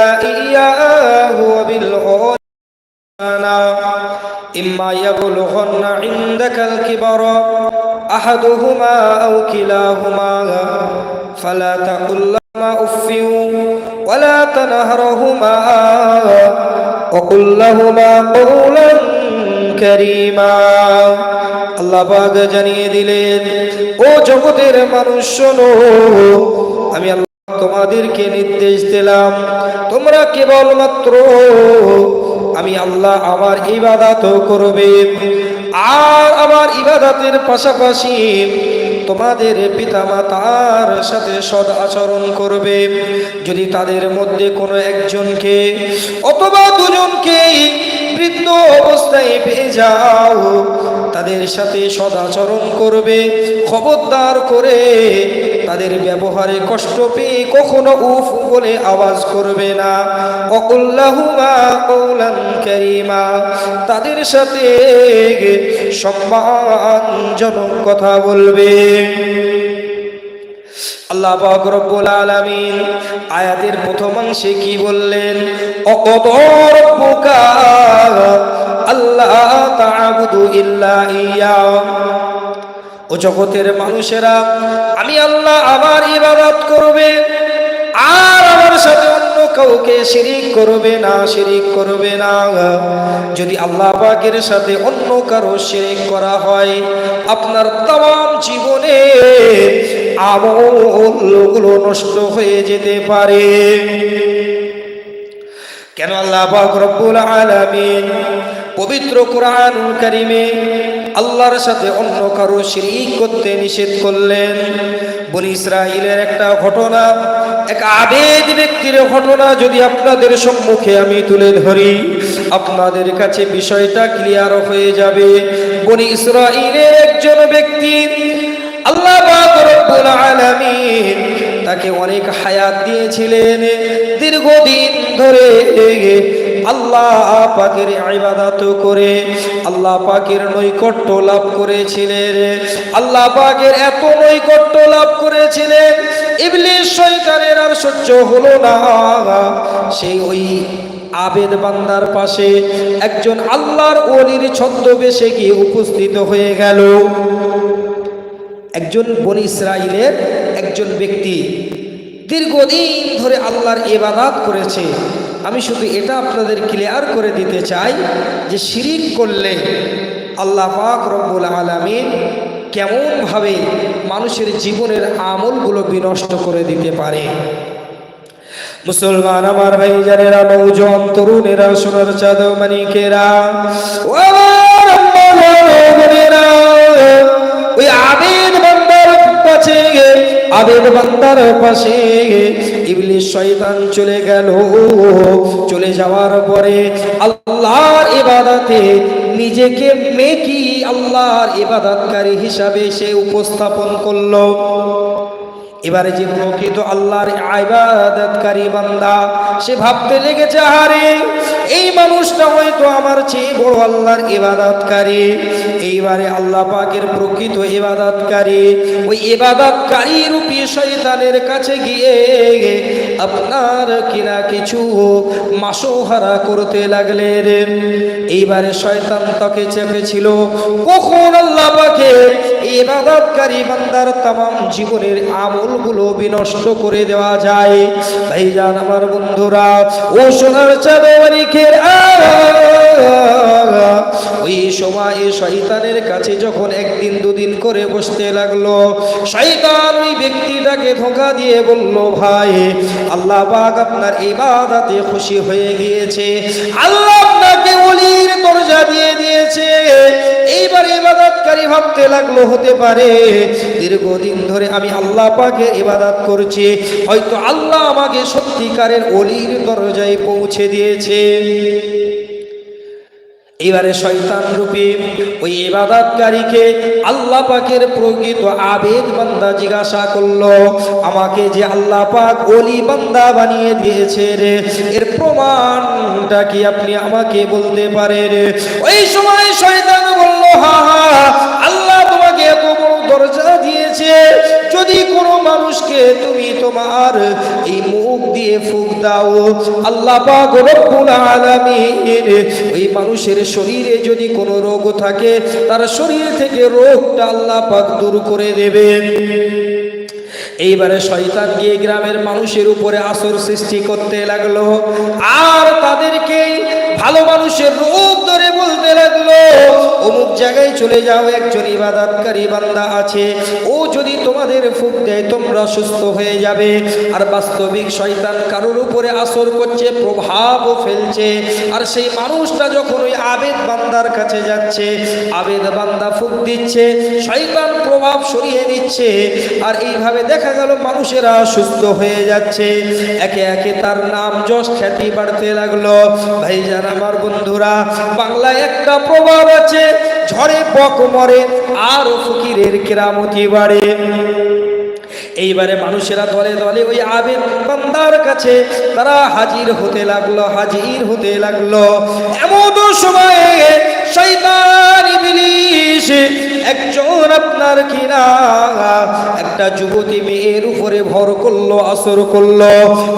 إياه وبالغالب إما يبلغن عندك الكبر أحدهما أو كلاهما فلا تقل لهما أف ولا تنهرهما وقل لهما قولا كريما আল্লাহ পাক জানিয়ে দিলেন ও জগতের মানুষ শোনো আমি আল্লাহ তোমাদেরকে নির্দেশ দিলাম। তোমরা কেবলমাত্র আমি আল্লাহ আমার ইবাদত করবে। আর আমার ইবাদতের পাশাপাশি তোমাদের পিতামাতার সাথে সদ আচরণ করবে। যদি তাদের মধ্যে কোনো একজনকে অথবা দুজনকে বৃদ্ধ অবস্থায় পেয়ে যাও, তাদের সাথে সদাচরণ করবে। খবরদার করে তাদের ব্যবহারে কষ্ট পেয়ে কখনো উফ বলে আওয়াজ করবে না। অকুল্লাহুমা কৌলান কারিমা। তাদের সাথে সম্মানজনক কথা বলবে। আল্লাহ পাক রব্বুল আলামিন আয়াতের প্রথমাংশে কি বললেন? অকদ রব্বুকা আল্লাহ তা'বুদু ইল্লা ইয়া। ও জগতের মানুষেরা, আমি আল্লাহ আমার ইবাদত করবে, আর আমার সাথে অন্য কাউকে শিরিক করবে না, শিরিক করবে না। যদি আল্লাহ পাকের সাথে অন্য কারও শিরিক করা হয়, আপনার তাম জীবনে আমলগুলো নষ্ট হয়ে যেতে পারে। কেন আল্লাহ পাক রব্বুল আলামিন পবিত্র কোরআন কারিমে আল্লাহর সাথে অন্য কারও শিরিক করতে নিষেধ করলেন। বনি ইসরাইলের একটা ঘটনা, এক আবেদ ব্যক্তির ঘটনা যদি আপনাদের সম্মুখে আমি তুলে ধরি, আপনাদের কাছে বিষয়টা ক্লিয়ার হয়ে যাবে। বনি ইসরাইলের একজন ব্যক্তি, আল্লাহ আলামিন তাকে অনেক হায়াত দিয়েছিলেন। দীর্ঘদিন ধরে আল্লাহ পাকের ইবাদত করে, আল্লাহ পাকের নৈকট্য লাভ করেছিলেন। আল্লাহ পাকের এত নৈকট্য লাভ করেছিলেন ইবলিশ শয়তানের আর সহ্য হলো না। সেই ওই আবেদ বান্দার পাশে একজন আল্লাহর ওলির ছদ্মবেশে গিয়ে উপস্থিত হয়ে গেল। একজন বনি ইসরায়েলের একজন ব্যক্তি দীর্ঘদিন ধরে আল্লাহর ইবাদাত করেছে। আমি শুধু এটা আপনাদের ক্লিয়ার করে দিতে চাই যে শিরিক করলে আল্লাহ পাক রব্বুল আলমিন কেমনভাবে মানুষের জীবনের আমলগুলো বিনষ্ট করে দিতে পারে। মুসলমান আমার ভাই জানেরা নৌজন, তরুণেরা, সোনার চাঁদ, মানিকেরা কাছে বান্দার পাশে। শয়তান চলে গেল। চলে যাওয়ার পরে আল্লাহর ইবাদতে নিজেকে মেকি আল্লাহর ইবাদতকারী হিসাবে সে উপস্থাপন করল। এবারে যে প্রকৃত আল্লাহর আইবাদতকারী বান্দা, সে ভাবতে লেগেছে আরে এই মানুষটা হয়তো আমার চেয়ে বড় আল্লাহর ইবাদতকারী। এইবারে আল্লাহ পাকের প্রকৃত ইবাদতকারী। ওই ইবাদতকারী রূপী শয়তানের কাছে গিয়ে আপনার কিনা কিছু মাসোহারা করতে লাগলেন। এইবারে শয়তান তাকে চেপেছিল। কখন আল্লাহ পাকে ইবাদতকারী বান্দার তাম জীবনের আমলগুলো বিনষ্ট করে দেওয়া যায়? ভাইজান আমার বন্ধুরা, ও সোনার চাঁদের ওই সময় শয়তানের কাছে যখন একদিন দুদিন করে বসতে লাগল, শয়তান ওই ব্যক্তিটাকে ধোকা দিয়ে বলল, ভাই, আল্লাহ পাক আপনার ইবাদতে খুশি হয়ে গিয়েছে। আল্লাহ আপনাকে ওলির দরজা দিয়ে দিয়েছে। এইবার ইবাদতকারী ভাবতে লাগল, হতে পারে দীর্ঘদিন ধরে আমি আল্লাহ পাকে ইবাদত করছি, হয়তো আল্লাহ আমাকে সত্যিকারের অলির দরজায় পৌঁছে দিয়েছে। এবারে শয়তান রূপে ওই ইবাদতকারীকে আল্লাহ পাকের প্রকৃত আবেদ বান্দা জিজ্ঞাসা করল, আমাকে যে আল্লাহ পাক অলি বান্দা বানিয়ে দিয়েছে রে, এর প্রমাণটা কি আপনি আমাকে বলতে পারেন ওই সময় শয়তান বলল, হা হা দরজা দিয়েছে। যদি কোনো মানুষকে তুমি তোমার এই মুখ দিয়ে ফুক দাও, আল্লাহ পাক ওই মানুষের শরীরে যদি কোনো রোগ থাকে, তার শরীর থেকে রোগটা আল্লাহ পাক দূর করে দেবেন এইবারে শয়তান গিয়ে গ্রামের মানুষের উপরে আসর সৃষ্টি করতে লাগল। আর তাদেরকে ভালো মানুষের রোগ ধরে বলতে জায়গায় চলে যাও, একজন ইবাদতকারী বান্দা আছে। ও যদি তোমাদের ফুক দেয়, তোমরা সুস্থ হয়ে যাবে। আর বাস্তবিক শয়তান কারোর উপরে আসর করছে, প্রভাবও ফেলছে। আর সেই মানুষটা যখন ওই আবেদ বান্দার কাছে যাচ্ছে, আবেদ বান্দা ফুক দিচ্ছে, শয়তান প্রভাব সরিয়ে দিচ্ছে। আর এইভাবে দেখা গেল মানুষেরা সুস্থ হয়ে যাচ্ছে। একে একে তার নাম যশ খ্যাতি বাড়তে লাগল। ভাইজান, আমার বন্ধুরা, বাংলায় একটা প্রভাব আছে। ঝড়ে বক মরে, আর ফকিরের কেরামতি বাড়ে। এইবারে মানুষেরা দলে দলে ওই আবেদ বান্দার কাছে তারা হাজির হতে লাগল, হাজির হতে লাগল। এমন সময়ে শয়তান, ইবলিশ একজন আপনার কিনা, একটা যুবতী মেয়ের উপরে ভর করল, আসর করল।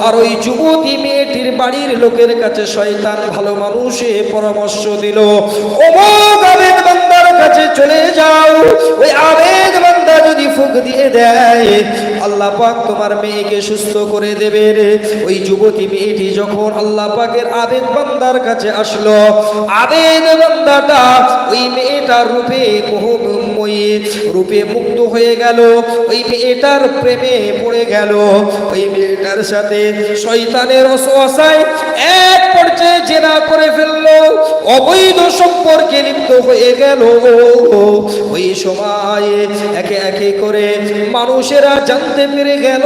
আর ওই যুবতী মেয়েটির বাড়ির লোকের কাছে শয়তান ভালো মানুষে পরামর্শ দিল অমুক আবেদ কাছে চলে যাও। ওই আবেদ বান্দা যদি ফুক দিয়ে দেয়, আল্লাহ পাক তোমার মেয়েকে সুস্থ করে দেবে রে। ওই যুবতী মেয়েটি যখন আল্লাহ পাকের আবেদ বান্দার কাছে আসলো আবেদ বান্দাটা ওই মেয়েটার রূপে মোহময়ী রূপে মুক্ত হয়ে গেল। ওই মেয়েটার প্রেমে পড়ে গেল। ওই মেয়েটার সাথে শয়তানের অসহায় এক পর্যায়ে জেনা করে ফেলল। অবৈধ সম্পর্কে লিপ্ত হয়ে গেল। ওই সময়ে একে একে করে মানুষেরা জানতে পেরে গেল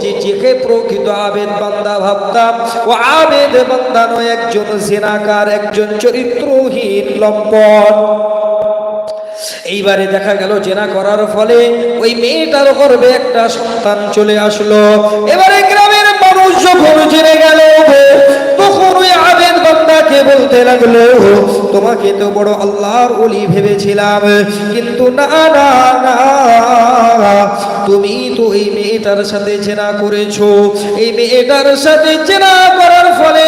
যে যেকে প্রকৃত আবেদ বান্দা ভাবতাম ও আবেদ বান্দা নয় একজন জেনাকার, একজন চরিত্রহীন লম্পট। এইবারে দেখা গেল জেনা করার ফলে ওই মেয়েটার গর্বে একটা সন্তান চলে আসলো। এবারে গ্রামের মানুষ যখন জেনে গেল, তখন ওই আবেদ বান্দাকে বলতে লাগল, তোমাকে তো বড় আল্লাহর ওলি ভেবেছিলাম, কিন্তু না না না তুমি তো এই মেয়েটার সাথে জেনা করেছ। এই মেয়েটার সাথে জেনা করার ফলে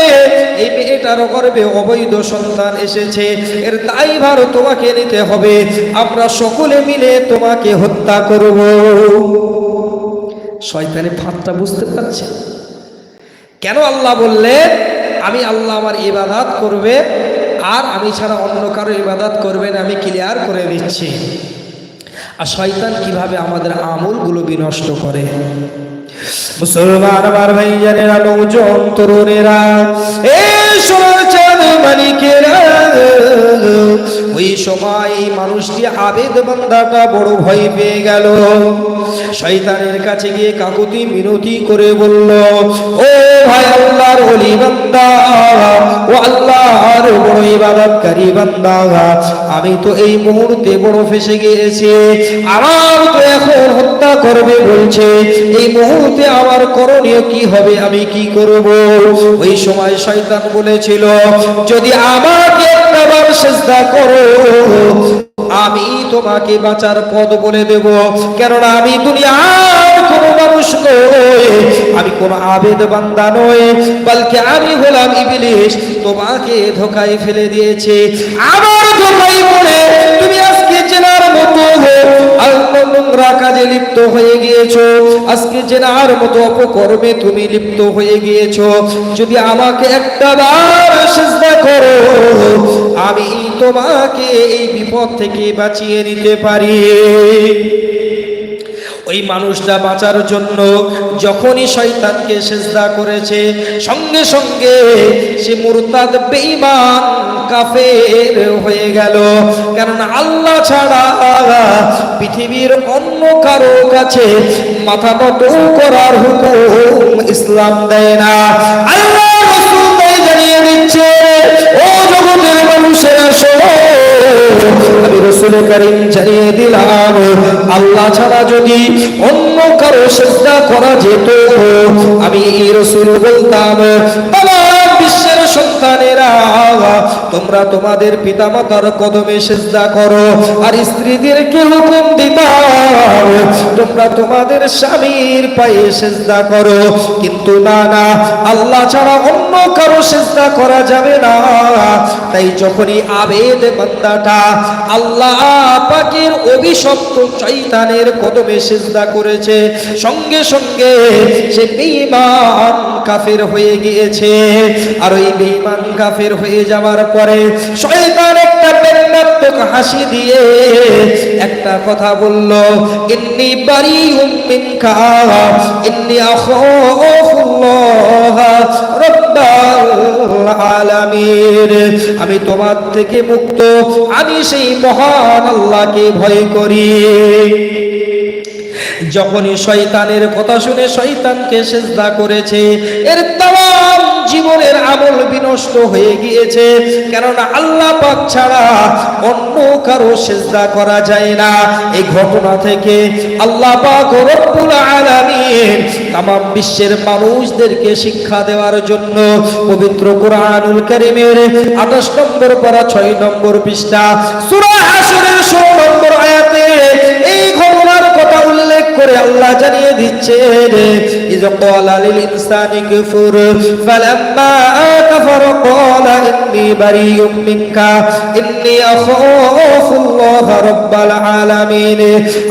এই মেয়েটার গর্বে অবৈধ সন্তান এসেছে। এর তাই দায়ভার তোমাকে নিতে হবে। আমরা সকলে মিলে তোমাকে হত্যা করব। শয়তানের ফাঁদটা বুঝতে পারছে? কেন আল্লাহ বললেন, আমি আল্লাহ আমার ইবাদাত করবে, আর আমি ছাড়া অন্য কারও ইবাদাত করবেন আমি ক্লিয়ার করে দিচ্ছি। আর শয়তান কীভাবে আমাদের আমলগুলো বিনষ্ট করে? মুসলমান আমার ভাই জানেরা নৌজন, তরুণেরা এ সোনার ওই সময় মানুষটি আবেদ বান্দাটা বড় ভয় পেয়ে গেল। শয়তানের কাছে গিয়ে কাকুতি মিনতি করে বলল, ও ভাই আল্লাহর ওলি বান্দা, ও আল্লাহর বড় ইবাদতকারী বান্দা, আমি তো এই মুহূর্তে বড় ফেসে গিয়েছি আমার তো এখন হত্যা করবে বলছে, এই মুহূর্তে আমার করণীয় কি হবে, আমি কি করব? ওই সময় শয়তান বলেছিল, যদি আমাকে চেষ্টা করো। আমি তোমাকে বাঁচার পদ বলে দেব। কেননা আমি দুনিয়ার কোনো মানুষ নই। আমি আবেদ বান্দা নই আমি হলাম তোমাকে ধোকায় ফেলে দিয়েছে। আমার তুমি আজকে চেনার মতো নোংরা কাজে লিপ্ত হয়ে গিয়েছো। আজকে চেনার মতো অপকর্মে তুমি লিপ্ত হয়ে গিয়েছো। যদি আমাকে একটা বার চেষ্টা করো। আমি তোমাকে এই বিপদ থেকে বাঁচিয়ে নিতে পারি। ওই মানুষটা বাঁচার জন্য যখনই শয়তানকে সেজদা করেছে, সঙ্গে সঙ্গে সে মুরতাদ, বেঈমান, কাফের হয়ে গেল। কেননা আল্লাহ ছাড়া পৃথিবীর অন্য কারও কাছে মাথা নত করার হুকুম ইসলাম দেয় না। রসুল করিম জানিয়ে দিলাম, আল্লাহ ছাড়া যদি অন্য কারও শ্রদ্ধা করা যেত, আমি রসুল বলতাম বিশ্বের সন্তানেরা তোমরা তোমাদের পিতামাতার কদমে সেজদা করো, আর স্ত্রীদেরকে হুকুম দিতাম তোমরা তোমাদের স্বামীর পায়ে সেজদা করো। কিন্তু না না, আল্লাহ ছাড়া অন্য কারও সেজদা করা যাবে না। তাই যখনই আবেদ বান্দাটা আল্লাহ পাকের অভিশপ্ত চৈতানের কদমে সেজদা করেছে, সঙ্গে সঙ্গে সে বেঈমান কাফের হয়ে গিয়েছে। আর ওই বেঈমান কাফের হয়ে যাওয়ার পরে শয়তান একটা ব্যঙ্গাত্মক হাসি দিয়ে একটা কথা বলল, ইন্নি বাড়ি মিনকা, ইন্নি আখাফুল্লাহ রাব্বাল আলামিন। আমি তোমার থেকে মুক্ত, আমি সেই মহান আল্লাহকে ভয় করি। যখনই শয়তানের কথা শুনে শয়তানকে সেজদা করেছে, এর তাম জীবনের আমল বিনষ্ট হয়ে গিয়েছে। কেননা আল্লাহ পাক ছাড়া অন্য কারও সেজদা করা যায় না। এই ঘটনা থেকে আল্লাহ পাক রব্বুল আলামিন তাম বিশ্বের মানুষদেরকে শিক্ষা দেওয়ার জন্য পবিত্র কোরআনুল কারীমের 28 নম্বর পারা 6 নম্বর পৃষ্ঠা সূরা হাশরের 16 করে আল্লাহ জানিয়ে দিচ্ছে ইজ ক্বালা লিল ইনসানি কুফুর, ফালাম্মা কাফার ক্বালা ইন্নী বারিউম মিনকা, ইন্নী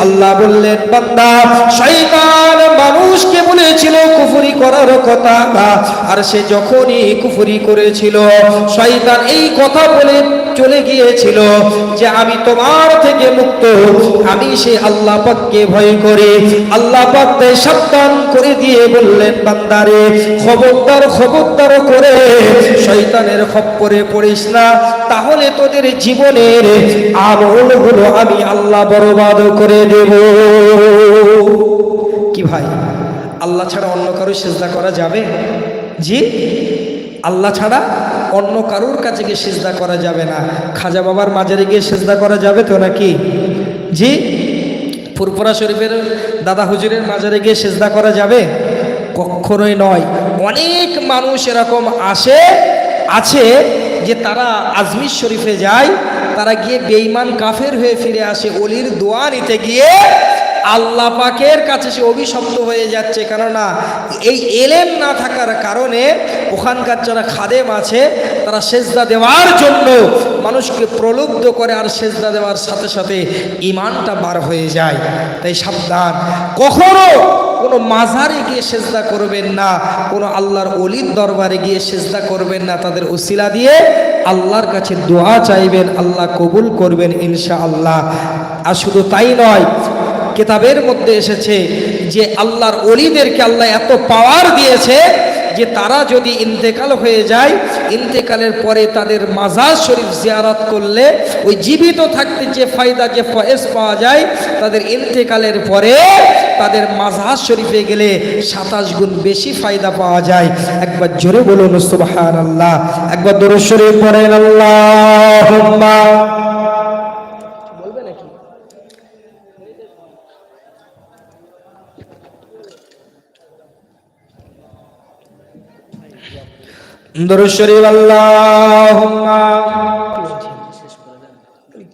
আল্লাহ বললেন, বান্দা, শয়তান মানুষকে বলেছিল কুফরি করার কথা আর সে যখনই কুফরি করেছিল, শয়তান এই কথা বলে চলে গিয়েছিল যে আমি তোমার থেকে মুক্ত, আমি সে আল্লাহ পাককে ভয় করি। আল্লাহ পাক তাই সাবধান করে দিয়ে বললেন, বান্দারে, খবরদার খবরদার করে শয়তানের খপ্পরে পড়িস না, তাহলে তোদের জীবনের আমলগুলো আমি আল্লাহ বরবাদ করে দেব। কি ভাই? আল্লাহ ছাড়া অন্য কারও সেজদা করা যাবে? জি? আল্লাহ ছাড়া অন্য কারোর কাছে গিয়ে সেজদা করা যাবে না। খাজা বাবার মাজারে গিয়ে সেজদা করা যাবে তো নাকি? জি? ফুরফুরা শরীফের দাদা হুজুরের মাজারে গিয়ে সেজদা করা যাবে? কখনোই নয়। অনেক মানুষ এরকম আসে, আছে যে তারা আজমির শরীফে যায়, তারা গিয়ে বেঈমান কাফের হয়ে ফিরে আসে, অলির দোয়া নিতে গিয়ে আল্লাহ পাকের কাছে সে অভিশপ্ত হয়ে যাচ্ছে। কেননা এই এলেম না থাকার কারণে ওখানকার যারা খাদেম আছে, তারা সেজদা দেওয়ার জন্য মানুষকে প্রলুব্ধ করে আর সেজদা দেওয়ার সাথে সাথে ইমানটা বার হয়ে যায়। তাই সাবধান। কখনো কোনো মাঝারে গিয়ে সেজদা করবেন না, কোনো আল্লাহর অলির দরবারে গিয়ে সেজদা করবেন না। তাদের উসিলা দিয়ে আল্লাহর কাছে দোয়া চাইবেন, আল্লাহ কবুল করবেন ইনশা আল্লাহ আর শুধু তাই নয় কেতাবের মধ্যে এসেছে যে আল্লাহর অলিদেরকে আল্লাহ এত পাওয়ার দিয়েছে যে তারা যদি ইন্তেকাল হয়ে যায়, ইন্তেকালের পরে তাদের মাজার শরীফ জিয়ারত করলে ওই জীবিত থাকতে যে ফায়দা, যে ফয়েজ পাওয়া যায়, তাদের ইন্তেকালের পরে তাদের মাজার শরীফে গেলে সাতাশ গুণ বেশি ফায়দা পাওয়া যায়। একবার জোরে বলুন সুবাহান আল্লাহ একবার দরুদ শরীফ পড়েন আল্লাহ দরুদ শরীফ আল্লাহুম্মা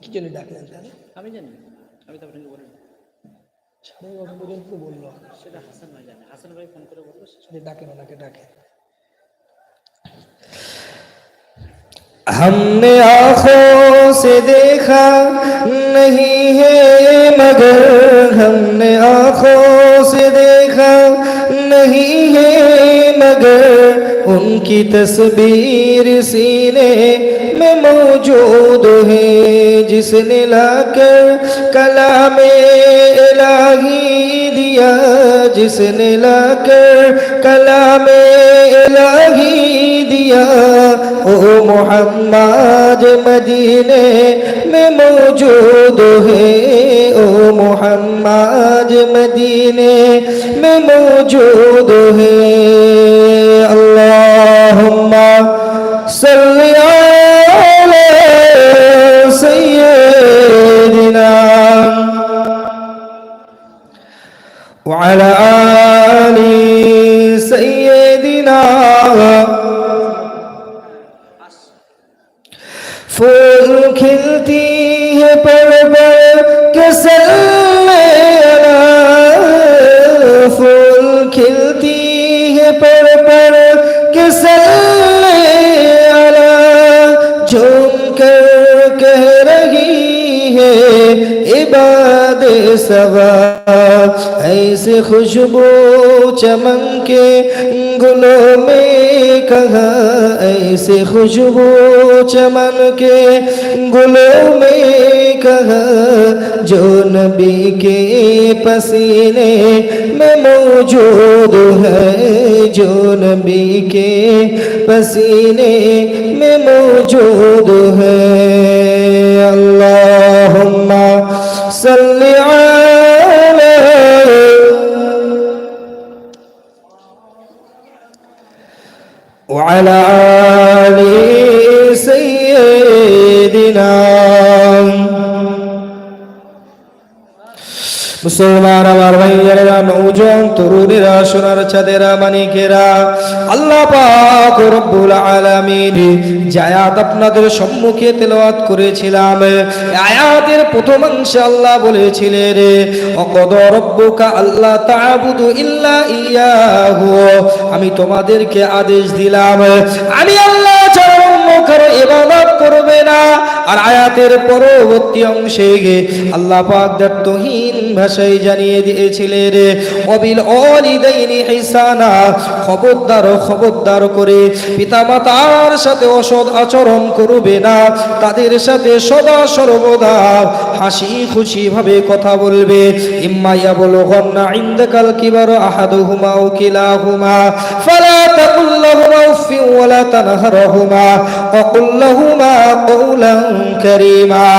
কি জন্য ডাকলেন তাহলে আমি জানি আমি তো আপনাকে বলি সাড়ে এগারোটা পর্যন্ত তো বললো সেটা হাসান ভাই জানে হাসান ভাই ফোন করে বলবো যে ডাকেন ওনাকে ডাকে हमने आंखों से देखा नहीं है मगर हमने आंखों से देखा नहीं है, मगर उनकी तस्वीर सीने में मौजूद है, जिसने लाकर कलाम इलाही दिया, जिसने लाकर कला में इलाही دنیا او محمد مدینے میں موجود ہے او محمد مدینے میں موجود ہے اللہم صلی علی سیدنا وعلى آلِ झूम कर कह रही है इबाद सवा, ऐसे खुशबू चमन के गुलों में कहा, ऐसे खुशबू चमन के गुलों में कहा, जो नबी के पसीने में मौजूद है, जो नबी के पसीने में मौजूद है। صل على وعلى آله মুসলমান আমার ভাইয়েরা, নৌজন তরুণেরা, সোনার চাঁদেরা মানিকেরা, আল্লাহ পাক রব্বুল আলামিন যে আয়াত আপনাদের সম্মুখে তেলাওয়াত করেছিলাম। আয়াতের প্রথম অংশে আল্লাহ বলেছিলেন রে অকদ রব্বুকা আল্লাহ তা'বুদু ইল্লা ইয়াহু। আমি তোমাদেরকে আদেশ দিলাম। আমি আল্লাহ কারও ইবাদত করবে না। আর আয়াতের পরবর্তী অংশে গিয়ে আল্লাহ পাক দায়িত্বহীন ভাষায় জানিয়ে দিয়েছিলেন, অবিল অলিদাইনি হিসানা খবরদার খবরদার করে পিতামাতার সাথে অসৎ আচরণ করবে না। তাদের সাথে সদা সর্বদা হাসি খুশি ভাবে কথা বলবে। ইম্মাইয়া বলো গন্না ইন্দাকাল কিবার আহাদুহুমা ও কিলাহুমা। ফালা তাকুল লাহুমা উফিন ওয়ালা তানহারহুমা وقل لهما قولا كريما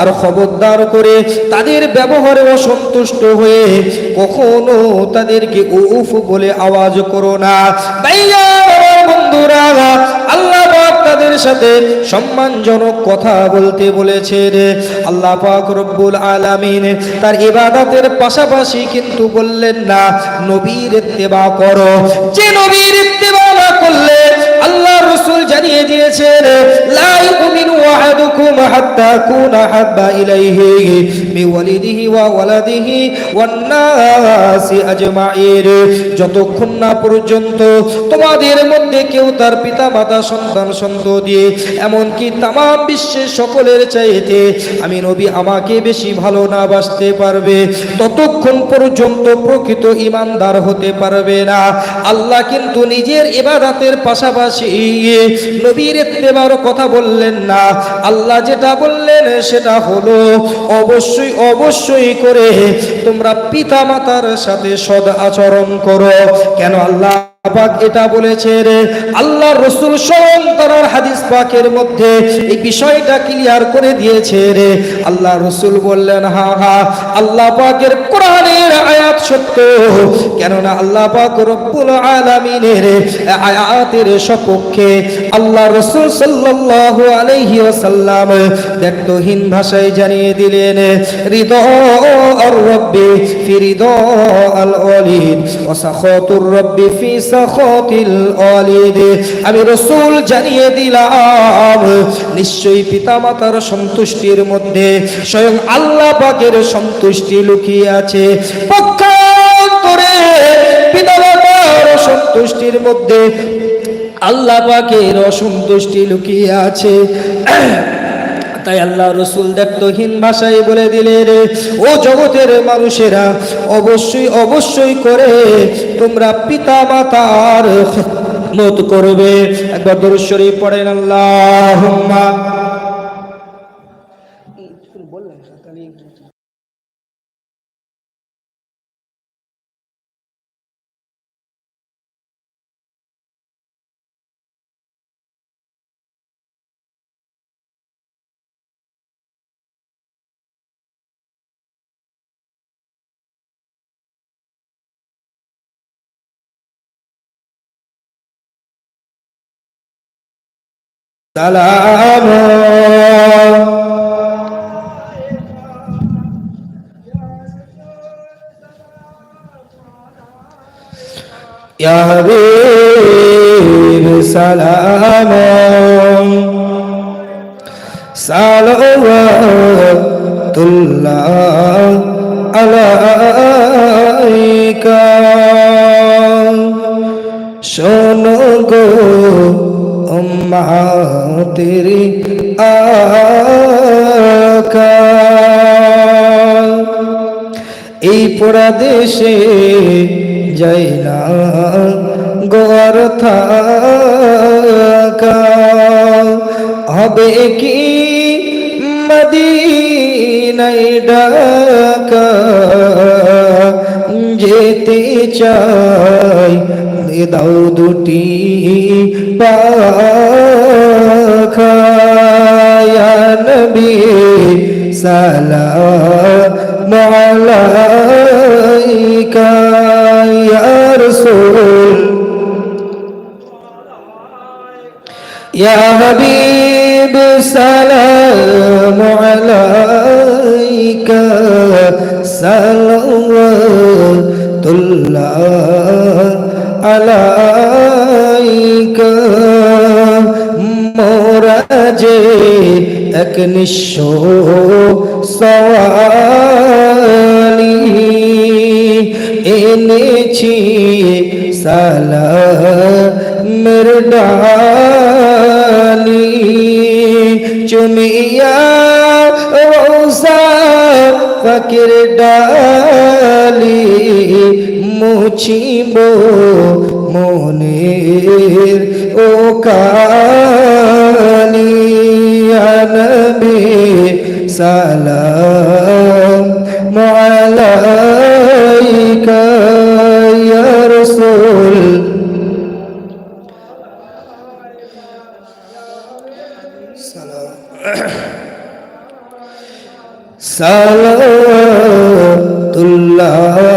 আর খবরদার করে তাদের ব্যবহারে অসন্তুষ্ট হয়ে কখনো তাদেরকে উফ বলে আওয়াজ করো না ভাইয়া আমার বন্ধুরা, আল্লাহ পাক সাথে সম্মানজনক কথা বলতে বলেছে রে আল্লাহ পাক রব্বুল আলামিন তার ইবাদতের পাশাপাশি কিন্তু বললেন না, নবীর ইত্তেবা করো। যে নবীর ইত্তেবা না করলে আল্লাহ রসুল জানিয়ে দিয়েছেন, লা ইউমিনু আহাদুকুম হাত্তা কুনা হাব্বা ইলাইহি ওয়া ওয়ালাদিহি আজমাইন। যতক্ষণ না পর্যন্ত তোমাদের মধ্যে কেউ তার সন্তান, সন্ততি, এমনকি তাম বিশ্বের সকলের চাইতে আমি নবী আমাকে বেশি ভালো না বাসতে পারবে, ততক্ষণ পর্যন্ত প্রকৃত ইমানদার হতে পারবে না। আল্লাহ কিন্তু নিজের ইবাদতের পাশাপাশি নবীর ইত্তেবার কথা বললেন না। আল্লাহ যেটা বললেন সেটা হলো, অবশ্যই অবশ্যই করে তোমরা পিতা মাতার সাথে সদ আচরণ করো। কেন আল্লাহ এটা বলেছে রে আল্লাহ রসুল স্বয়ং তার হাদিস পাকের মধ্যে এই বিষয়টা ক্লিয়ার করে দিয়েছে রে আল্লাহ রসুল বললেন, হা হা, আল্লাহ পাকের কোরআনের আয়াত সত্য। কেননা আল্লাহ রব্বুল আয়াতের সপক্ষে আল্লাহ রসুল ভাষায় জানিয়ে দিলেন আমি রসুল জানিয়ে দিলাম, নিশ্চয়ই পিতামাতার সন্তুষ্টির মধ্যে স্বয়ং আল্লাহ পাকের সন্তুষ্টি লুকিয়ে আছে। পিতামাতার সন্তুষ্টির মধ্যে আল্লাহ পাকের অসন্তুষ্টি লুকিয়ে আছে। তাই আল্লাহ রসুল দায়িত্বহীন ভাষায় বলে দিলে রে ও জগতের মানুষেরা, অবশ্যই অবশ্যই করে তোমরা পিতা মাতার মত করবে। একবার দরশ্বরী পড়েন আল্লাহ سلام يا حبيب سلام صلوات الله عليك شنو তেরি এই পোড়া দেশে যাই না গোয়ার হবে কি মদিনাই ডাকা? যেতে চাই দাও দুটি পাখায়া নবী সালাম আলাইকা ইয়া রাসূল ইয়া হাবিব সালাম আলাইকা সালাম তুল্লাহ আলাইকা মোরা যে এক নিঃস্ব সওয়ালি। এনেছি সালামের ডালি। চুমিয়া রোসা ফকির ডালি মুছিব মনের ও কালি নবী সালাম আলাইকা ইয়া রাসূল সালাতুল্লাহ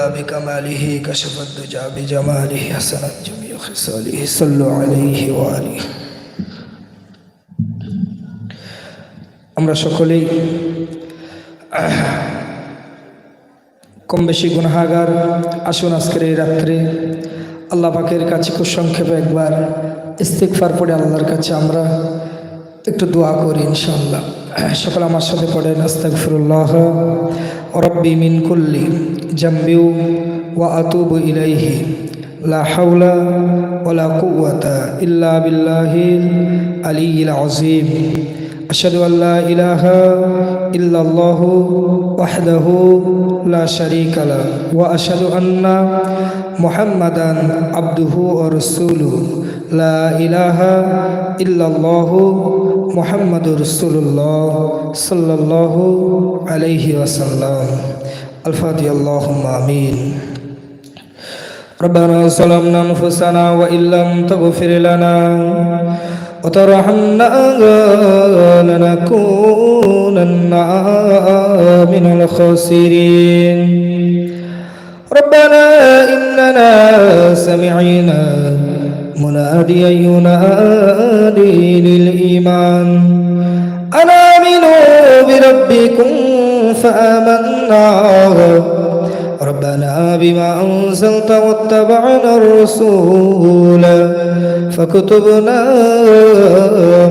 بلغ الأولى بكماله كشف الدجى بجماله حسنت جميع خصاله صلوا عليه وآله আমরা সকলেই কম বেশি গুনাহাগার আসুন আজকের এই রাত্রে আল্লাহ পাকের কাছে খুব সংক্ষেপে একবার ইস্তিকফার পড়ে আল্লাহর কাছে আমরা একটু দোয়া করি ইনশাআল্লাহ সকল আমার সাথে পড়েন, আস্তাগফিরুল্লাহ। রব্বি মিন কুল্লি জাম্বিউ ওয়া আতুবু ইলাইহি। লা হাওলা ওয়ালা কুওয়াতা ইল্লা বিল্লাহিল আলিয়িল আযীম। أشهد أن لا إله إلا الله وحده لا شريك له وأشهد أن محمدا عبده ورسوله لا إله إلا محمد رسول الله صلى الله عليه وسلم الفاتحة اللهم آمين ربنا ظلمنا أنفسنا وإن لم تغفر لنا وترحمنا لنكونن من الخاسرين ربنا إننا سمعنا مناديا ينادي للإيمان أنا آمنوا بربكم فآمنا ربنا بما أنزلت واتبعنا الرسول فكتبنا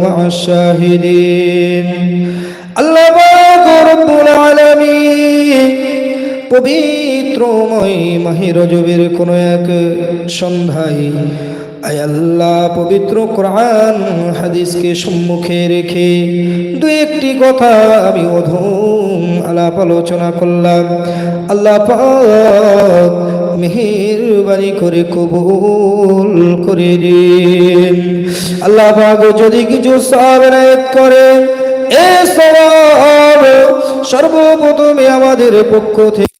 مع الشاهدين الله باك رب العالمين পবিত্রময় মাহির রজবের কোন এক সন্ধ্যায় আয় আল্লাহ, পবিত্র কোরআন, হাদিসকে সম্মুখে রেখে দু একটি কথা আমি অধম আলাপ আলোচনা করলাম। আল্লাহ মেহেরবানি করে কবুল করে দিন। আল্লাহ যদি কিছু সব করে, এ সব সর্বপ্রথমে আমাদের পক্ষ থেকে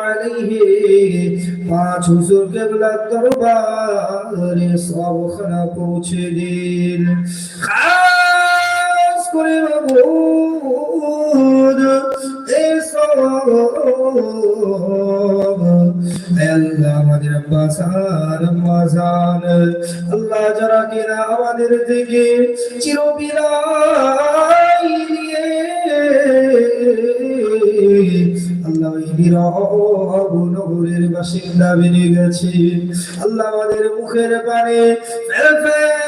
আলাইহি, পাঁচ হুজুর দরবারে সব খানা পৌঁছে দিন। খাস করে মাবুদ আল্লাহ আমাদের আব্বাস আর আম্মাজান আল্লাহ যারা কিনা আমাদের থেকে চিরবিদায় নিয়ে আল্লাহ আমাদের মুখের পানে ফেল ফেল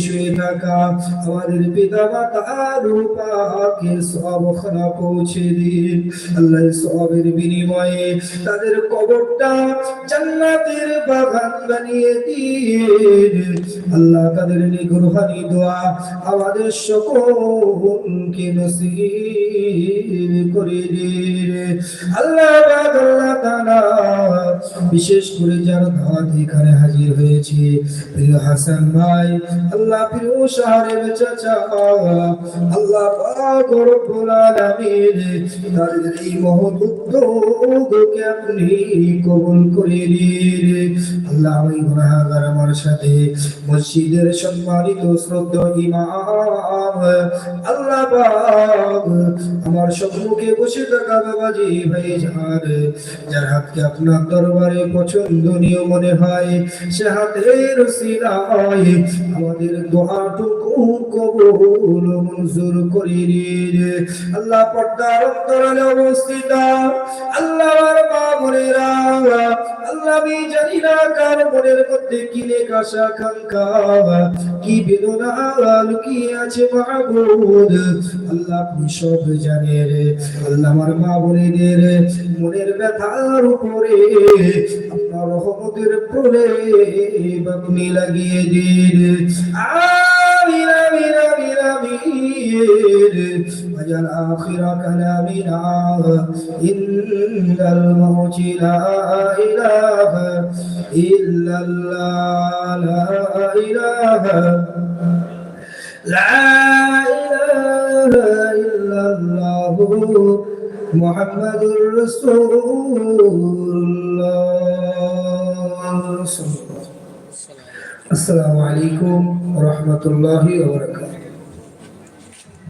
শুয়ে থাকা আমাদের পৌঁছে আল্লাহ সবের বিনিময়ে তাদের কবরটা জান্নাতের বাগান বানিয়ে আল্লাহ তাদের নিগরহানি দোয়া আমাদের সকলকে নসিব করে দিন আল্লাহ আল্লাহ তাআলা বিশেষ করে যারা ধাত এখানে হাজির হয়েছে হাসান ভাই আল্লাহ প্রিয় শাহরের চাচা, আল্লাহ পাক রব্বুল আলামিন তাদের এই মহৎ আপনি কবুল করে নিন। আল্লাহ আমি গুনাহগার আমার সাথে মসজিদের সম্মানিত শ্রদ্ধা ইমাম, আল্লাহ পাক আমার সম্মুখে বসে থাকা বাবাজি ভাই যার যার হাতকে আপনার দরবারে পছন্দনীয় মনে হয়, সে হাতের সিলাই আমাদের দোয়াটুকু কবুল মঞ্জুর করে নিন। আল্লাহ পর্দার অন্তরালে অবস্থিত। আল্লাহর বাবরেরা আল্লাহ আমি জানি না কার মনের মধ্যে কি লেখাশা খাঙ্কা কি বেদনা লুকিয়ে আছে মাহবুদ আল্লাহ আপনি সব জানেন আল্লাহ আমার মা বোনেদের মনের ব্যথার উপরে আপনার রহমতের প্রলে আপনি লাগিয়ে দিন আমিন আমিন আমিন আমিন وجل آخر كلامنا إن الموت لا إله إلا الله لا إله لا إله إلا الله محمد رسول الله. السلام عليكم ورحمة الله وبركاته.